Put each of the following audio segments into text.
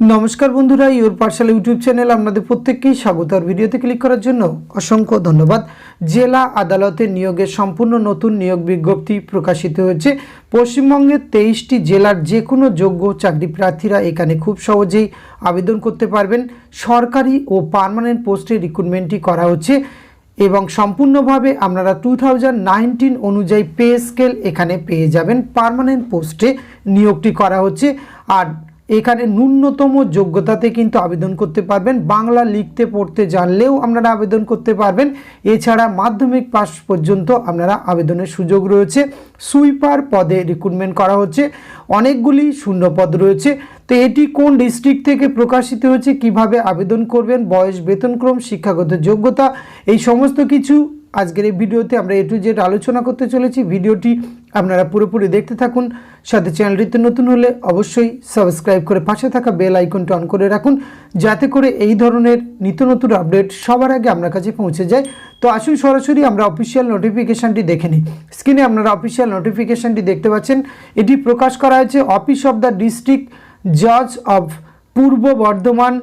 নমস্কার বন্ধুরা, your Pathsala YouTube channel আপনাদের প্রত্যেককেই স্বাগত। আর ভিডিওতে ক্লিক করার জন্য অসংখ্য ধন্যবাদ। জেলা আদালতে নিয়োগের সম্পূর্ণ নতুন নিয়োগ বিজ্ঞপ্তি প্রকাশিত হয়েছে। পশ্চিমবঙ্গের তেইশটি জেলার যে কোনো যোগ্য চাকরি প্রার্থীরা এখানে খুব সহজেই আবেদন করতে পারবেন। সরকারি ও পার্মানেন্ট পোস্টে রিক্রুটমেন্টটি করা হচ্ছে এবং সম্পূর্ণভাবে আপনারা টু অনুযায়ী পে স্কেল এখানে পেয়ে যাবেন। পার্মানেন্ট পোস্টে নিয়োগটি করা হচ্ছে। আর এখানে ন্যূনতম যোগ্যতাতে কিন্তু আবেদন করতে পারবেন। বাংলা লিখতে, পড়তে জানলেও আপনারা আবেদন করতে পারবেন। এছাড়া মাধ্যমিক পাস পর্যন্ত আপনারা আবেদনের সুযোগ রয়েছে। সুইপার পদে রিক্রুটমেন্ট করা হচ্ছে। অনেকগুলি শূন্য পদ রয়েছে। তো এটি কোন ডিস্ট্রিক্ট থেকে প্রকাশিত হয়েছে? কীভাবে আবেদন করবেন? বয়স বেতনক্রম শিক্ষাগত যোগ্যতা, এই সমস্ত কিছু আজকের এই ভিডিওতে আমরা এ টু জেড আলোচনা করতে চলেছি। ভিডিওটি আপনারা পুরোপুরি দেখতে থাকুন। সাথে চ্যানেলটিতে নতুন হলে অবশ্যই সাবস্ক্রাইব করে পাশে থাকা বেল আইকনটি অন করে রাখুন, যাতে করে এই ধরনের নিত্য নতুন আপডেট সবার আগে আপনার কাছে পৌঁছে যায়। তো আসুন সরাসরি আমরা অফিসিয়াল নোটিফিকেশানটি দেখে নিই। স্ক্রিনে আপনারা অফিসিয়াল নোটিফিকেশানটি দেখতে পাচ্ছেন। এটি প্রকাশ করা হয়েছে অফিস অফ দ্য ডিস্ট্রিক্ট জজ of Purba Bardhaman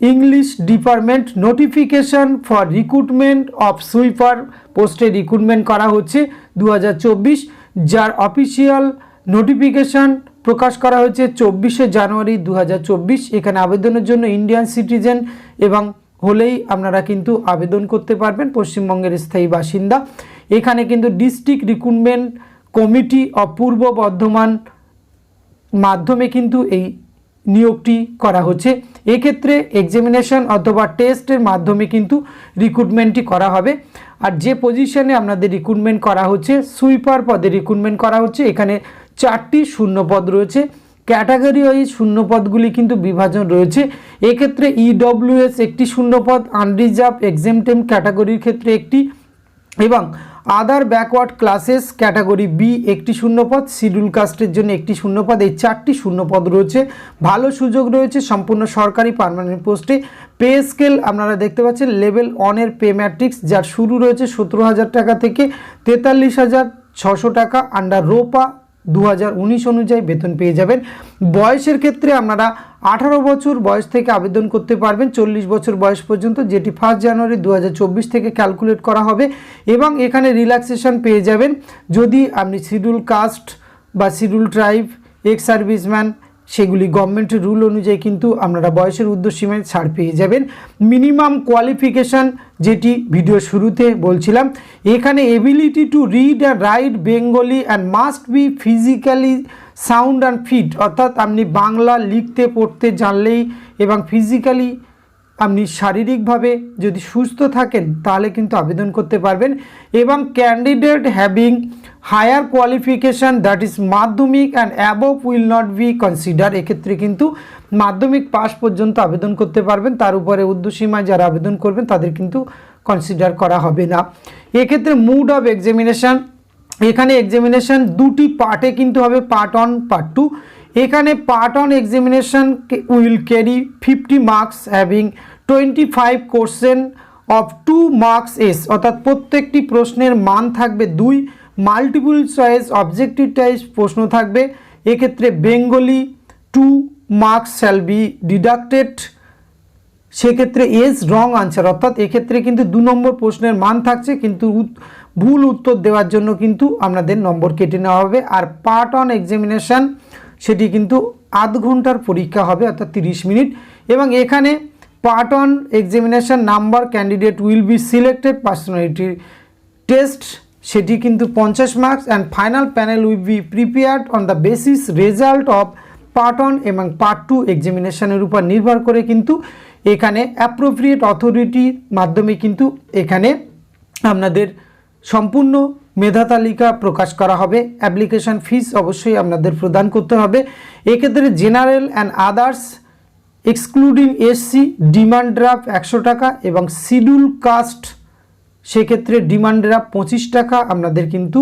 English department notification for recruitment of sweeper পোস্টে রিক্রুটমেন্ট করা হচ্ছে দু হাজার চব্বিশ, যার অফিসিয়াল নোটিফিকেশন প্রকাশ করা হয়েছে চব্বিশে জানুয়ারি দু হাজার চব্বিশ। এখানে আবেদনের জন্য ইন্ডিয়ান সিটিজেন এবং হলেই আপনারা কিন্তু আবেদন করতে পারবেন, পশ্চিমবঙ্গের স্থায়ী বাসিন্দা। এখানে কিন্তু district recruitment committee of Purba Bardhaman মাধ্যমে কিন্তু এই নিয়োগটি করা হচ্ছে। এক্ষেত্রে এক্সামিনেশন অথবা টেস্টের মাধ্যমে কিন্তু রিক্রুটমেন্টটি করা হবে। আর যে পজিশনে আপনাদের রিক্রুটমেন্ট করা হচ্ছে সুইপার পদে রিক্রুটমেন্ট করা হচ্ছে, এখানে চারটি শূন্য পদ রয়েছে। ক্যাটাগরি ওয়াইজ শূন্য পদগুলি কিন্তু বিভাজন রয়েছে। এক্ষেত্রে ইডব্লিউএস একটি শূন্যপদ আনরিজার্ভ এক্সামটেম ক্যাটাগরির ক্ষেত্রে একটি এবং other backward classes category B একটি শূন্যপদ শিডিউল কাস্টের জন্য একটি শূন্যপদ, এই চারটি শূন্যপদ রয়েছে। ভালো সুযোগ রয়েছে সম্পূর্ণ সরকারি পারমানেন্ট পোস্টে পে স্কেল আপনারা দেখতে পাচ্ছেন লেভেল ওয়ানের পে ম্যাট্রিক্স যার শুরু রয়েছে সতেরো হাজার টাকা থেকে তেতাল্লিশ হাজার ছশো টাকা আন্ডার রোপা দু হাজার উনিশ অনুযায়ী বেতন পেয়ে যাবেন। বয়সের ক্ষেত্রে আপনারা আঠারো বছর বয়স থেকে আবেদন করতে পারবেন, চল্লিশ বছর বয়স পর্যন্ত, যেটি ফার্স্ট জানুয়ারি দু হাজার চব্বিশ থেকে ক্যালকুলেট করা হবে এবং এখানে রিল্যাক্সেশন পেয়ে যাবেন। যদি আপনি শিডিউল কাস্ট বা শিডিউল ট্রাইব এক্স সার্ভিসম্যান সেগুলি গভর্নমেন্টের রুল অনুযায়ী কিন্তু আপনারা বয়সের উর্ধ্বসীমায় ছাড় পেয়ে যাবেন। মিনিমাম কোয়ালিফিকেশান যেটি ভিডিও শুরুতে বলছিলাম, এখানে ability to read and write Bengali and must be physically sound and fit অর্থাৎ আপনি বাংলা লিখতে, পড়তে জানলেই এবং ফিজিক্যালি আপনি শারীরিকভাবে যদি সুস্থ থাকেন, তাহলে কিন্তু আবেদন করতে পারবেন। এবং candidate having higher qualification that is Madhyamik and above will not be consider, এক্ষেত্রে কিন্তু মাধ্যমিক পাস পর্যন্ত আবেদন করতে পারবেন। তার উপরে উর্দুসীমায় যারা আবেদন করবেন, তাদের কিন্তু কনসিডার করা হবে না। এক্ষেত্রে মুড অফ এক্সামিনেশান, এখানে এক্সামিনেশান দুটি পার্টে কিন্তু হবে, পার্ট ওয়ান, পার্ট টু। এখানে part one examination will carry fifty marks, having twenty five question of two marks each. অর্থাৎ প্রত্যেকটি প্রশ্নের মান থাকবে দুই। মাল্টিপুল চয়েস অবজেক্টিভ টাইপ প্রশ্ন থাকবে। এক্ষেত্রে Bengali two marks shall be deducted সেক্ষেত্রে এস রং আনসার অর্থাৎ এক্ষেত্রে কিন্তু দু নম্বর প্রশ্নের মান থাকছে, কিন্তু ভুল উত্তর দেওয়ার জন্য কিন্তু আপনাদের নম্বর কেটে নেওয়া হবে। আর পার্ট অন এক্সামিনেশান সেটি কিন্তু আধ ঘণ্টার পরীক্ষা হবে, অর্থাৎ তিরিশ মিনিট। এবং এখানে part one examination number candidate will be selected personality test সেটি কিন্তু পঞ্চাশ marks and final panel will be prepared on the basis result of part one এবং পার্ট টু এক্সামিনেশানের উপর নির্ভর করে কিন্তু এখানে অ্যাপ্রোপ্রিয়েট অথরিটির মাধ্যমে কিন্তু এখানে আপনাদের সম্পূর্ণ মেধা তালিকা প্রকাশ করা হবে। অ্যাপ্লিকেশান ফিস অবশ্যই আপনাদের প্রদান করতে হবে। এক্ষেত্রে general and others excluding SC demand draft একশো টাকা এবং শিডিউল কাস্ট সেক্ষেত্রে ডিমান্ড ড্রাফট পঁচিশ টাকা আপনাদের কিন্তু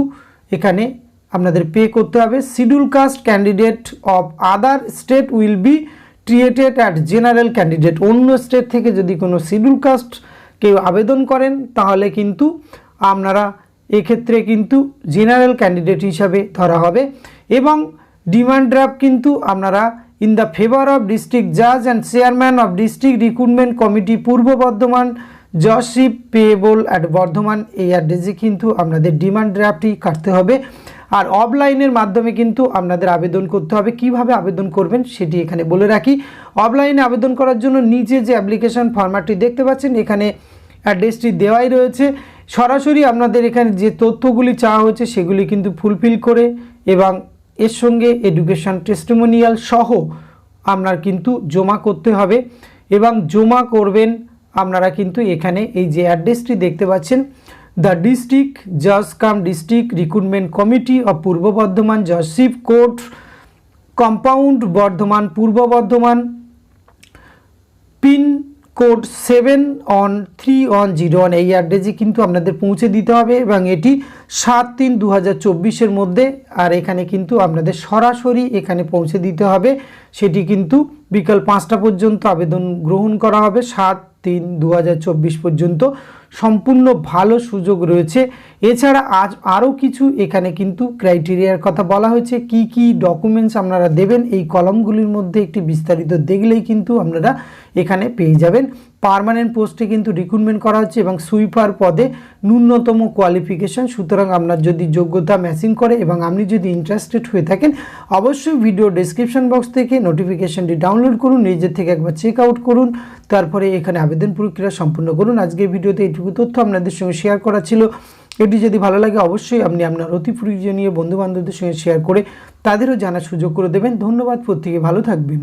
এখানে আপনাদের পে করতে হবে। Schedule caste candidate of other state will be treated at general candidate অন্য স্টেট থেকে যদি কোনো শিডিউল কাস্ট কেউ আবেদন করেন, তাহলে কিন্তু আপনারা এক্ষেত্রে কিন্তু জেনারেল ক্যান্ডিডেট হিসাবে ধরা হবে এবং ডিমান্ড ড্রাফট কিন্তু আপনারা in the favour of district জাজ and chairman of district recruitment committee Purba Bardhaman judgeship payable at Bardhaman এই অ্যাড্রেসে কিন্তু আপনাদের ডিমান্ড ড্রাফটটি কাটতে হবে। আর অফলাইনের মাধ্যমে কিন্তু আপনাদের আবেদন করতে হবে। কীভাবে আবেদন করবেন সেটি এখানে বলে রাখি। অফলাইনে আবেদন করার জন্য নিচে যে অ্যাপ্লিকেশন ফরম্যাটটি দেখতে পাচ্ছেন, এখানে অ্যাড্রেসটি দেওয়াই রয়েছে। সরাসরি আপনাদের এখানে যে তথ্যগুলি চাওয়া হয়েছে, সেগুলি কিন্তু ফুলফিল করে এবং এর সঙ্গে এডুকেশন টেস্টিমোনিয়াল সহ আপনার কিন্তু জমা করতে হবে। এবং জমা করবেন আপনারা কিন্তু এখানে এই যে অ্যাড্রেসটি দেখতে পাচ্ছেন দ্য ডিস্ট্রিক্ট জজ cum district recruitment committee of Purba Bardhaman judgeship court compound Bardhaman Purba Bardhaman pin code seven one three one zero one এই অ্যাড্রেসে কিন্তু আপনাদের পৌঁছে দিতে হবে এবং এটি সাত তিন দু হাজার মধ্যে আর এখানে কিন্তু আপনাদের সরাসরি এখানে পৌঁছে দিতে হবে। সেটি কিন্তু বিকাল পাঁচটা পর্যন্ত আবেদন গ্রহণ করা হবে সাত তিন দু পর্যন্ত সম্পূর্ণ ভালো সুযোগ রয়েছে। এছাড়া আজ আরও কিছু এখানে কিন্তু ক্রাইটেরিয়ার কথা বলা হয়েছে। কি কি ডকুমেন্টস আপনারা দেবেন? এই কলমগুলির মধ্যে একটি বিস্তারিত দেখলেই কিন্তু আপনারা এখানে পেয়ে যাবেন। পার্মানেন্ট পোস্টে কিন্তু রিক্রুটমেন্ট করা হচ্ছে এবং সুইপার পদে ন্যূনতম কোয়ালিফিকেশন সুতরাং আপনার যদি যোগ্যতা ম্যাচিং করে এবং আপনি যদি ইন্টারেস্টেড হয়ে থাকেন, অবশ্যই ভিডিও ডেসক্রিপশন বক্স থেকে নোটিফিকেশনটি ডাউনলোড করুন নিজের থেকে একবার চেক আউট করুন, তারপরে এখানে আবেদন প্রক্রিয়া সম্পূর্ণ করুন। আজকের ভিডিওতে এইটুকু তথ্য আপনাদের সঙ্গে শেয়ার করা ছিল। এটি যদি ভালো লাগে, অবশ্যই আপনি আপনার অতি প্রয়োজনীয় বন্ধুবান্ধবদের সঙ্গে শেয়ার করে তাদেরও জানার সুযোগ করে দেবেন। ধন্যবাদ, প্রত্যেকে ভালো থাকবেন।